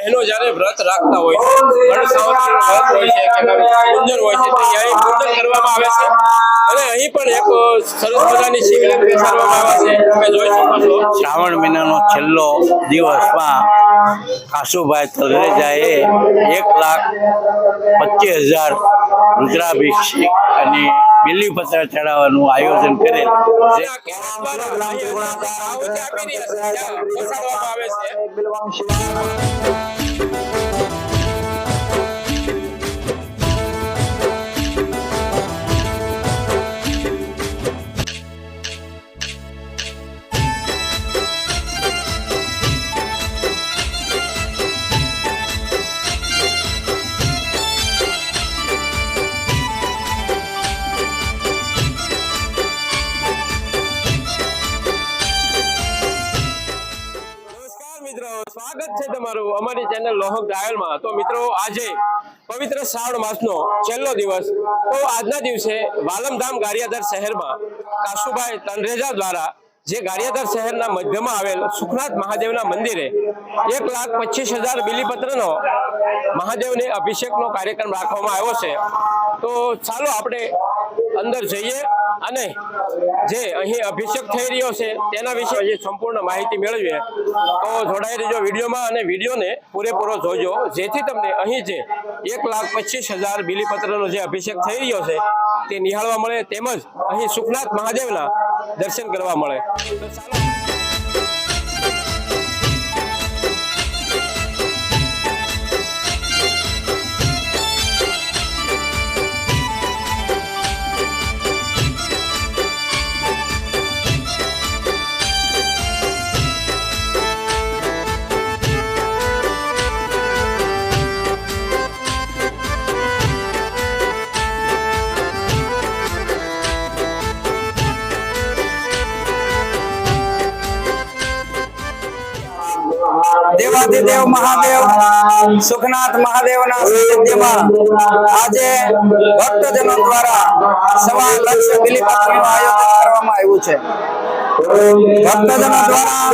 બહેનો જ્યારે વ્રત રાખતા હોય છે વ્રત હોય છે, કે પૂજન હોય છે, તે અહીં પૂજન કરવામાં આવે છે. અને અહીં પણ એક સરસ મજાની શિવલિંગ બેસાડવામાં આવે છે. તમે શ્રાવણ મહિનાનો છેલ્લો દિવસમાં કાશુભાઈ તલરેજાએ એક લાખ પચીસ હજાર રુદ્રાભિષેક અને બિલીપત્ર ચડાવવાનું આયોજન કરેલ રહ્યા છે. છે તમારું. અમારી ચેનલ લોહક ડાયલમાં. તો મિત્રો, આજે પવિત્ર શ્રાવણ માસનો છેલ્લો દિવસ. તો આજના દિવસે વાલમધામ ગારિયાદર શહેરમાં કાશુભાઈ તનરેજા દ્વારા જે ગારિયાદર શહેરના મધ્યમાં આવેલ સુખનાથ મહાદેવના મંદિરે એક લાખ પચીસ હજાર બિલીપત્રનો મહાદેવને અભિષેકનો કાર્યક્રમ રાખવામાં આવ્યો છે. તો ચાલો આપણે અંદર જઈએ. અને જે અહીં અભિષેક થઈ રહ્યો છે, તેના વિશે હજી સંપૂર્ણ માહિતી મેળવીએ. તો જોડાઈ રહેજો વિડીયોમાં અને વિડીયોને પૂરેપૂરો જોજો. જેથી તમને અહીં જે એક લાખ પચીસ હજાર બિલીપત્રનો જે અભિષેક થઈ રહ્યો છે, તે નિહાળવા મળે. તેમજ અહીં સુખનાથ મહાદેવના દર્શન કરવા મળે. તો ચાલો દેવાધિદેવ મહાદેવ, સુખનાથ મહાદેવના સાનિધ્યમાં આજે ભક્તજનો દ્વારા સવા લક્ષ બિલીપત્રનું આયોજન કરવામાં આવ્યું છે. ભક્તજનો દ્વારા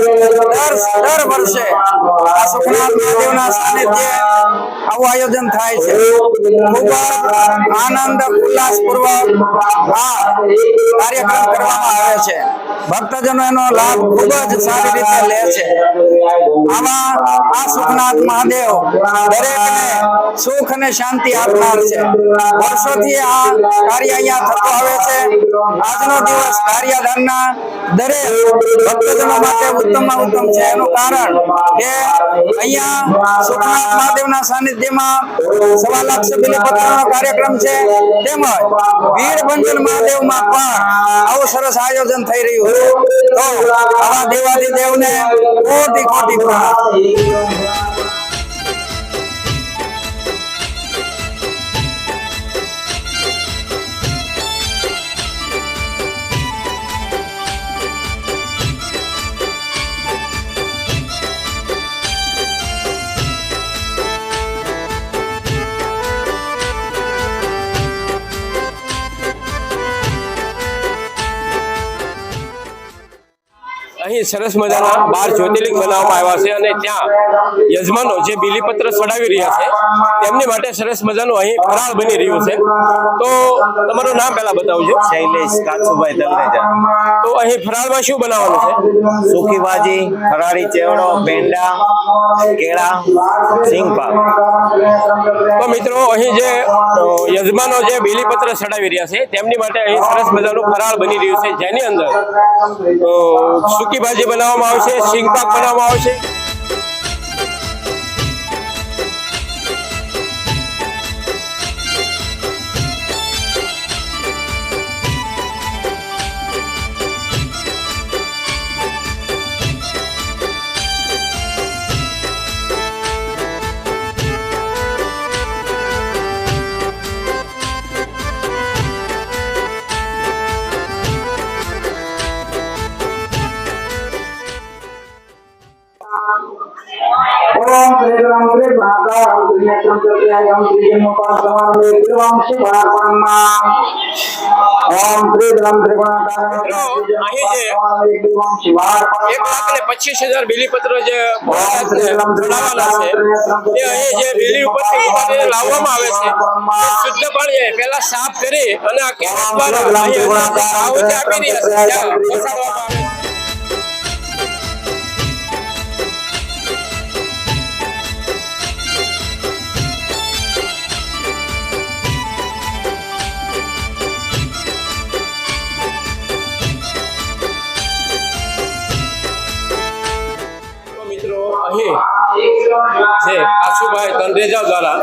દર વર્ષે આ સુખનાથ મહાદેવના સાનિધ્ય આવું આયોજન થાય છે. ખૂબ આનંદ, ઉલ્લાસપૂર્વક આ કાર્યક્રમ કરવામાં આવે છે. ભક્તજનો એનો લાભ ખૂબ જ સારી રીતે લે છે. આમાં આ સુખનાથ મહાદેવ દરેકને સુખ અને શાંતિ આપનાર છે. વર્ષોથી આ કાર્ય અહીંયા થતો આવે છે. આજનો દિવસ કાર્યદાનના દરેક ભક્તજનો માટે ઉત્તમમાં ઉત્તમ છે. એનું કારણ કે અહીંયા સુખનાથ મહાદેવના સાનિધ્યમાં સવા લાખ બિલીપત્રનો કાર્યક્રમ છે. તેમજ વીરભંજન મહાદેવમાં પણ આવું સરસ આયોજન થઈ રહ્યું છે. તો આવા દેવાધિદેવને કોટી કોટી પ્રણામ અહીં સરસ મજાના બાર જ્યોતિર્લિંગ બનાવવામાં આવ્યા છે અને ત્યાં યજમાનો જે બિલીપત્ર ચડાવી રહ્યા છે તેમની માટે સરસ મજાનું અહીં ફરાળ બની રહ્યું છે. તો તમારું નામ પહેલા બતાવજો. શૈલેષ કાચુભાઈ તલરેજા તો અહીં ફરાળમાં શું બનાવવાનું છે? સૂકી ભાજી ફરાળી ચેવડો પેંડા કેળા સિંગપાક તો મિત્રો અહીં જે યજમાનો જે બિલીપત્ર ચડાવી રહ્યા છે તેમની માટે અહીં સરસ મજાનું ફરાળ બની રહ્યું છે. જેની અંદર અ, સૂકી ભાજી બનાવવામાં આવશે સિંગ પાક બનાવવામાં આવશે. ઓમ ત્રિદલમ એક લાખ ને પચીસ હજાર બિલીપત્ર જે ચડાવવાના છે તે અહીં જે બિલી ઉપરથી ઉપાડીને લાવવામાં આવે છે તે શુદ્ધ પાણી પહેલા સાફ કરી અને આ કેમિસ્ટ દ્વારા અહીં આહુતિ આપી રહ્યા છે અહીં જે કાશુભાઈ તનરેજા દ્વારા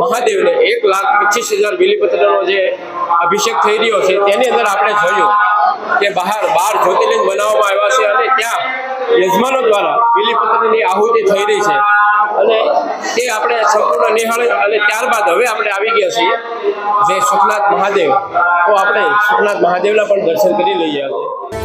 મહાદેવને એક લાખ પચીસ હજાર બિલીપત્રનો જે અભિષેક થઈ રહ્યો છે, તેની અંદર આપણે જોયું કે બહાર બાર જ્યોતિર્લિંગ બનાવવામાં આવ્યા છે અને ત્યાં યજમાનો દ્વારા બિલીપત્રની આહુતિ થઈ રહી છે. અને તે આપણે સંપૂર્ણ નિહાળી અને ત્યારબાદ હવે આપણે આવી ગયા છીએ જે સુખનાથ મહાદેવ. તો આપણે સુખનાથ મહાદેવના પણ દર્શન કરી લઈએ આજે.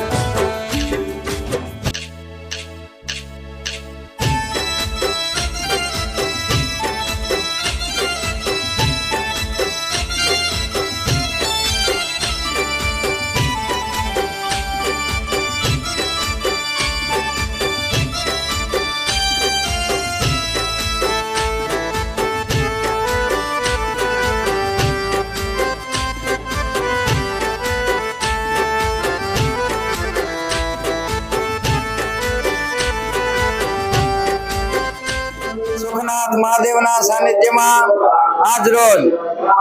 સુખનાથ મહાદેવના સાનિધ્યમાં આજ રોજ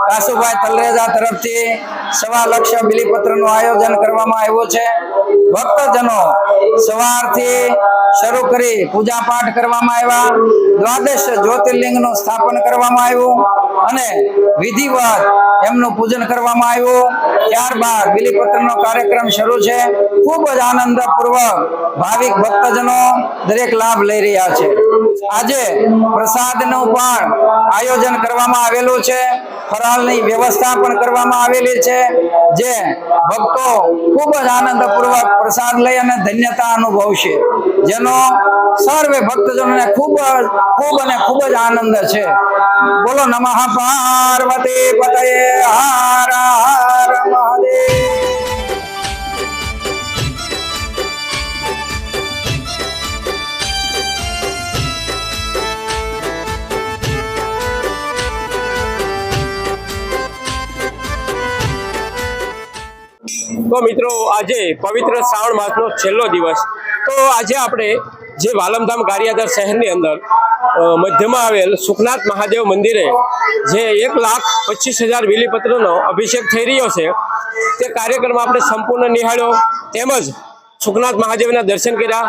કાશુભાઈ તલરેજા તરફથી સવા લક્ષ બિલીપત્રનું આયોજન કરવામાં આવ્યું છે. ભક્તજનો સવારથી શરૂ કરી પૂજા પાઠ કરવામાં આવ્યા. દ્વાદશ જ્યોતિર્લિંગનું સ્થાપન કરવામાં આવ્યું અને વિધિવત એમનું પૂજન કરવામાં આવ્યું. ત્યારબાદ બિલીપત્રનો કાર્યક્રમ શરૂ છે. ખૂબ જ આનંદપૂર્વક ભાવિક ભક્તજનો દરેક લાભ લઈ રહ્યા છે. આજે પ્રસાદનું પણ આયોજન કરવામાં આવેલું છે. ફરાળની વ્યવસ્થા પણ કરવામાં આવેલી છે, જે ભક્તો ખૂબ જ આનંદપૂર્વક પ્રસાદ લઈ અને ધન્યતા અનુભવશે. જેનો સર્વે ભક્તજનોને ખૂબ જ, ખૂબ અને ખૂબ જ આનંદ છે. બોલો નમઃ પાર્વતી પતયે, હર હર મહાદેવ. તો મિત્રો, આજે પવિત્ર શ્રાવણ માસનો છેલ્લો દિવસ. તો આજે આપણે જે વાલમધામ ગારિયાધાર શહેરની અંદર મધ્યમાં આવેલ સુખનાથ મહાદેવ મંદિરે જે એક લાખ પચીસ હજાર બિલીપત્રનો અભિષેક થઈ રહ્યો છે, તે કાર્યક્રમ આપણે સંપૂર્ણ નિહાળ્યો. તેમજ સુખનાથ મહાદેવના દર્શન કર્યા.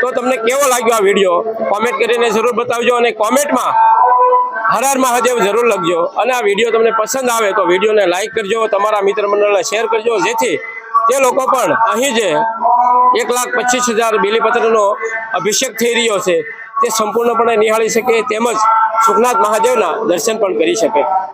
તો તમને કેવો લાગ્યો આ વીડિયો? કોમેન્ટ કરીને જરૂર બતાવજો અને કોમેન્ટમાં હર હર મહાદેવ જરૂર લખજો. અને આ વીડિયો તમને પસંદ આવે તો વિડીયોને લાઇક કરજો, તમારા મિત્ર મંડળને શેર કરજો, જેથી તે લોકો પણ અહીં જે એક લાખ પચીસ હજાર બિલીપત્રનો અભિષેક થઈ રહ્યો છે, તે સંપૂર્ણપણે નિહાળી શકે તેમજ સુખનાથ મહાદેવના દર્શન પણ કરી શકે.